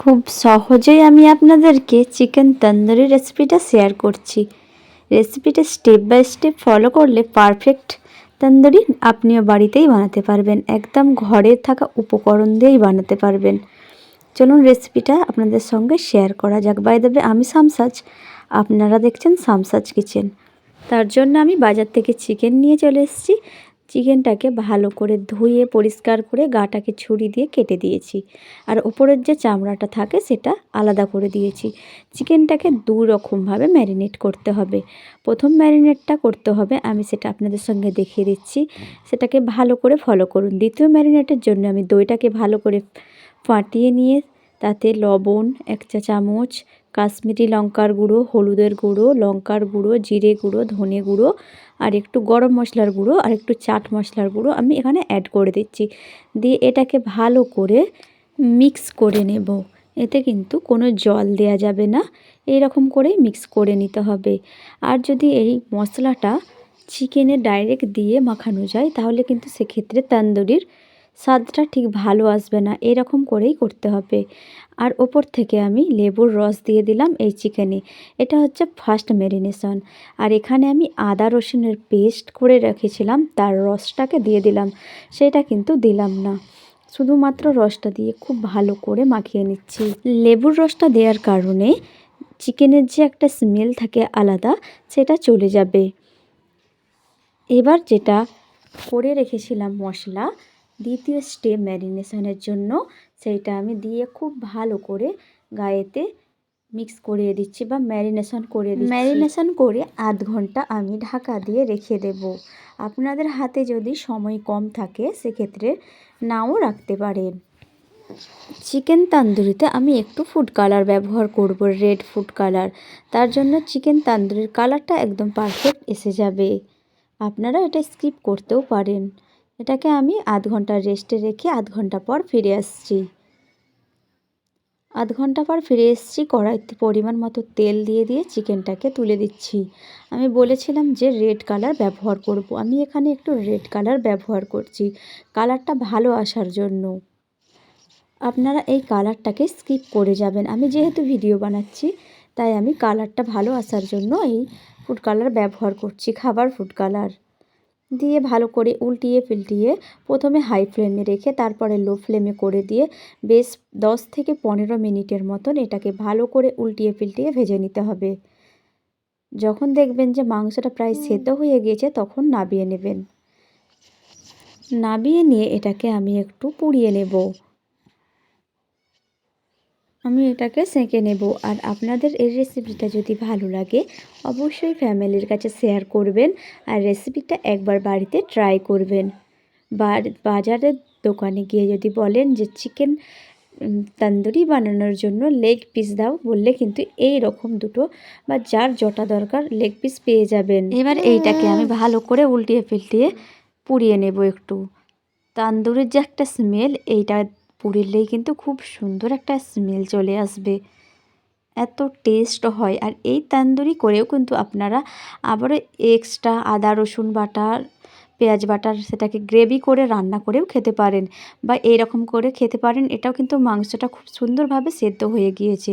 খুব সহজেই আমি আপনাদেরকে চিকেন তন্দুরি রেসিপিটা শেয়ার করছি। রেসিপিটা স্টেপ বাই স্টেপ ফলো করলে পারফেক্ট তন্দুরি আপনিও বাড়িতেই বানাতে পারবেন। একদম ঘরে থাকা উপকরণ দিয়েই বানাতে পারবেন। চলুন রেসিপিটা আপনাদের সঙ্গে শেয়ার করা যাক। বাই দেবে আমি সামসাজ। আপনারা দেখছেন সামসাজ কিচেন। তার জন্য আমি বাজার থেকে চিকেন নিয়ে চলে এসেছি। চিকেনটাকে ভালো করে ধুয়ে, পরিষ্কার করে গাটাকে ছুরি দিয়ে কেটে দিয়েছি। আর ওপরের যে চামড়াটা থাকে সেটা আলাদা করে দিয়েছি। চিকেনটাকে দু রকমভাবে ম্যারিনেট করতে হবে। প্রথম ম্যারিনেটটা করতে হবে, আমি সেটা আপনাদের সঙ্গে দেখিয়ে দিচ্ছি। সেটাকে ভালো করে ফলো করুন। দ্বিতীয় ম্যারিনেটের জন্য আমি দইটাকে ভালো করে ফাটিয়ে নিয়ে তাতে লবণ, এক চা চামচ কাশ্মীরি লঙ্কার গুঁড়ো, হলুদের গুঁড়ো, লঙ্কার গুঁড়ো, জিরে গুঁড়ো, ধনে গুঁড়ো, আর একটু গরম মশলার গুঁড়ো, আর একটু চাট মশলার গুঁড়ো আমি এখানে অ্যাড করে দিচ্ছি। দিয়ে এটাকে ভালো করে মিক্স করে নেব। এতে কিন্তু কোনো জল দেয়া যাবে না। এই রকম করেই মিক্স করে নিতে হবে। আর যদি এই মশলাটা চিকেনে ডাইরেক্ট দিয়ে মাখানো যায়, তাহলে কিন্তু সেক্ষেত্রে তান্দুরির স্বাদটা ঠিক ভালো আসবে না, এরকম করেই করতে হবে। আর ওপর থেকে আমি লেবুর রস দিয়ে দিলাম এই চিকেনে। এটা হচ্ছে ফার্স্ট ম্যারিনেশন আর এখানে আমি আদা রসুনের পেস্ট করে রেখেছিলাম, তার রসটাকে দিয়ে দিলাম। সেটা কিন্তু দিলাম না। শুধুমাত্র রসটা দিয়ে খুব ভালো করে মাখিয়ে নিচ্ছি। লেবুর রসটা দেওয়ার কারণে চিকেনের যে একটা স্মেল থাকে আলাদা, সেটা চলে যাবে। এবার যেটা করে রেখেছিলাম মশলা দ্বিতীয় স্টেপ ম্যারিনেশনের জন্য সেইটা আমি দিয়ে খুব ভালো করে গায়েতে মিক্স করিয়ে দিচ্ছি বা ম্যারিনেশন করে দিচ্ছি। ম্যারিনেশন করে আধ ঘণ্টা আমি ঢাকা দিয়ে রেখে দেব। আপনাদের হাতে যদি সময় কম থাকে সেক্ষেত্রে নাও রাখতে পারেন। চিকেন তান্দুরিতে আমি একটু ফুড কালার ব্যবহার করব রেড ফুড কালার তার জন্য চিকেন তান্দুরির কালারটা একদম পারফেক্ট এসে যাবে। আপনারা এটা স্কিপ করতেও পারেন। এটাকে আমি আধ ঘণ্টা রেস্টে রেখে আধ ঘণ্টা পর ফিরে আসছি। আধ ঘণ্টা পর ফিরে এসেছি, কড়াইতে পরিমাণ মতো তেল দিয়ে দিয়ে চিকেনটাকে তুলে দিচ্ছি। আমি বলেছিলাম যে রেড কালার ব্যবহার করব। আমি এখানে একটু রেড কালার ব্যবহার করছি। কালারটা ভালো আসার জন্য। আপনারা এই কালারটাকে স্কিপ করে যাবেন। আমি যেহেতু ভিডিও বানাচ্ছি, তাই আমি কালারটা ভালো আসার জন্য এই ফুড কালার ব্যবহার করছি, খাবার ফুড কালার দিয়ে ভালো করে উল্টিয়ে ফিল্টিয়ে প্রথমে হাই ফ্লেমে রেখে তারপরে লো ফ্লেমে করে দিয়ে বেশ দশ থেকে পনেরো মিনিটের মতন এটাকে ভালো করে উল্টিয়ে ফিল্টিয়ে ভেজে নিতে হবে। যখন দেখবেন যে মাংসটা প্রায় সেদ্ধ হয়ে গিয়েছে তখন নাবিয়ে নেবেন। নাবিয়ে নিয়ে এটাকে আমি একটু পুড়িয়ে নেব। আমি এটাকে সেঁকে নেব। আর আপনাদের এই রেসিপিটা যদি ভালো লাগে, অবশ্যই ফ্যামিলির কাছে শেয়ার করবেন আর রেসিপিটা একবার বাড়িতে ট্রাই করবেন। বাজারের দোকানে গিয়ে যদি বলেন যে চিকেন তান্দুরি বানানোর জন্য লেগ পিস দাও, বললে কিন্তু এই রকম দুটো বা যার জটা দরকার লেগ পিস পেয়ে যাবেন। এবার এইটাকে আমি ভালো করে উল্টিয়ে ফিল্টিয়ে পুড়িয়ে নেব একটু। তান্দুরির যে একটা স্মেল এইটা পুড়িলেই কিন্তু খুব সুন্দর একটা স্মেল চলে আসবে। এত টেস্ট হয়। আর এই তান্দুরি করেও কিন্তু আপনারা আবারও এক্সট্রা আদা রসুন বাটার পেঁয়াজ বাটার সেটাকে গ্রেভি করে রান্না করেও খেতে পারেন বা এইরকম করে খেতে পারেন, এটাও কিন্তু মাংসটা খুব সুন্দরভাবে সেদ্ধ হয়ে গিয়েছে।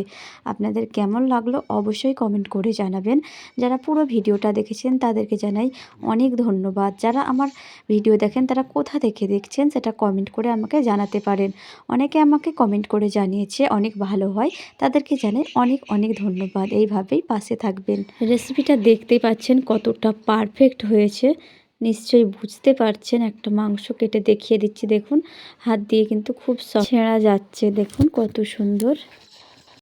আপনাদের কেমন লাগল অবশ্যই কমেন্ট করে জানাবেন। যারা পুরো ভিডিওটা দেখেছেন তাদেরকে জানাই অনেক ধন্যবাদ। যারা আমার ভিডিও দেখেন তারা কোথা থেকে দেখছেন সেটা কমেন্ট করে আমাকে জানাতে পারেন। অনেকে আমাকে কমেন্ট করে জানিয়েছে অনেক ভালো হয়, তাদেরকে জানাই অনেক অনেক ধন্যবাদ। এইভাবেই পাশে থাকবেন। রেসিপিটা দেখতেই পাচ্ছেন কতটা পারফেক্ট হয়েছে। নিশ্চয়ই বুঝতে পারছেন, একটা মাংস কেটে দেখিয়ে দিচ্ছি। দেখুন, হাত দিয়ে কিন্তু খুব ছেঁড়া যাচ্ছে। দেখুন কত সুন্দর।